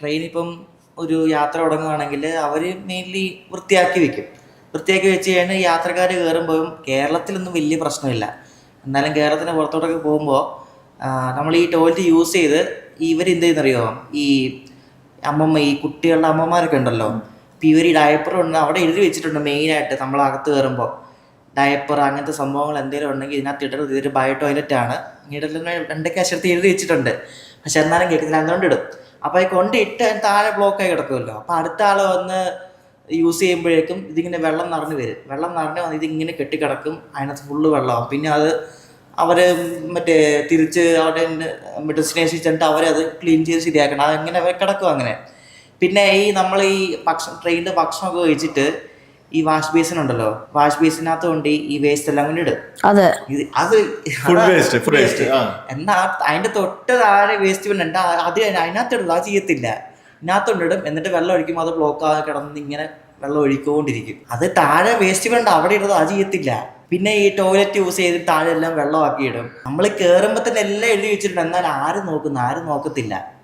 Train ഇപ്പം ഒരു യാത്ര തുടങ്ങുകയാണെങ്കിൽ അവർ മെയിൻലി വൃത്തിയാക്കി വെക്കും. വൃത്തിയാക്കി വെച്ച് കഴിഞ്ഞാൽ യാത്രക്കാർ കയറുമ്പോഴും കേരളത്തിലൊന്നും വലിയ പ്രശ്നമില്ല. എന്നാലും കേരളത്തിന് പുറത്തോട്ടൊക്കെ പോകുമ്പോൾ നമ്മൾ ഈ ടോയ്ലറ്റ് യൂസ് ചെയ്ത് ഇവരെന്ത് ചെയ്യുന്നറിയോ ഈ അമ്മമ്മ ഈ കുട്ടികളുടെ അമ്മമാരൊക്കെ ഉണ്ടല്ലോ. ഇപ്പം ഇവർ ഈ ഡയപ്പർ ഉണ്ട് അവിടെ എഴുതി വെച്ചിട്ടുണ്ട് മെയിനായിട്ട് നമ്മൾ അകത്ത് കയറുമ്പോൾ ഡയപ്പർ അങ്ങനത്തെ സംഭവങ്ങൾ എന്തെങ്കിലും ഉണ്ടെങ്കിൽ ഇതിനകത്ത് ഇടരുത് ഇതൊരു ബയോ ടോയ്ലറ്റ് ആണ്. രണ്ടൊക്കെ അക്ഷരത്തിൽ എഴുതി വെച്ചിട്ടുണ്ട്. പക്ഷെ എന്നാലും കേൾക്കുന്നില്ല. അതുകൊണ്ട് ഇടും. അപ്പോൾ ഈ കൊണ്ടിട്ട് താഴെ ബ്ലോക്കായി കിടക്കുമല്ലോ. അപ്പോൾ അടുത്ത ആൾ വന്ന് യൂസ് ചെയ്യുമ്പോഴേക്കും ഇതിങ്ങനെ വെള്ളം നിറഞ്ഞു വരും. വെള്ളം നിറഞ്ഞു വന്ന് ഇതിങ്ങനെ കെട്ടിക്കിടക്കും. അതിനകത്ത് ഫുള്ള് വെള്ളമാവും. പിന്നെ അത് അവർ മറ്റേ തിരിച്ച് അവിടെ ഡെസ്റ്റിനേഷൻ ചെന്നിട്ട് അവരത് ക്ലീൻ ചെയ്ത് ശരിയാക്കണം. അതങ്ങനെ കിടക്കും അങ്ങനെ. പിന്നെ ഈ നമ്മൾ ഈ ഭക്ഷണം ട്രെയിനിന്റെ ഭക്ഷണമൊക്കെ കഴിച്ചിട്ട് ഈ വാഷ് ബേസിൻ ഉണ്ടല്ലോ. വാഷ് ബേസിനകത്ത് കൊണ്ട് ഈ വേസ്റ്റ് എല്ലാം കൊണ്ട് ഇടും. അതെ. അത് ആ. എന്നാ അതിന്റെ തൊട്ട് താഴെ വേസ്റ്റ് പിന്നെ ഉണ്ട്. അത് അതിനകത്ത് ഇടും. അത് ചെയ്യത്തില്ല. ഇതിനകത്തോണ്ട് ഇടും. എന്നിട്ട് വെള്ളം ഒഴിക്കുമ്പോൾ അത് ബ്ലോക്ക് ആകെ കിടന്ന് ഇങ്ങനെ വെള്ളം ഒഴിക്കൊണ്ടിരിക്കും. അത് താഴെ വേസ്റ്റ് വേണ്ട അവിടെ ഇടുന്നത് അത് ചെയ്യത്തില്ല. പിന്നെ ഈ ടോയ്ലറ്റ് യൂസ് ചെയ്ത് താഴെ എല്ലാം വെള്ളമാക്കി ഇടും. നമ്മൾ കേറുമ്പോൾ തന്നെ എല്ലാം എഴുതി വെച്ചിട്ടുണ്ട്. എന്നാൽ ആരും നോക്കുന്നു ആരും നോക്കത്തില്ല.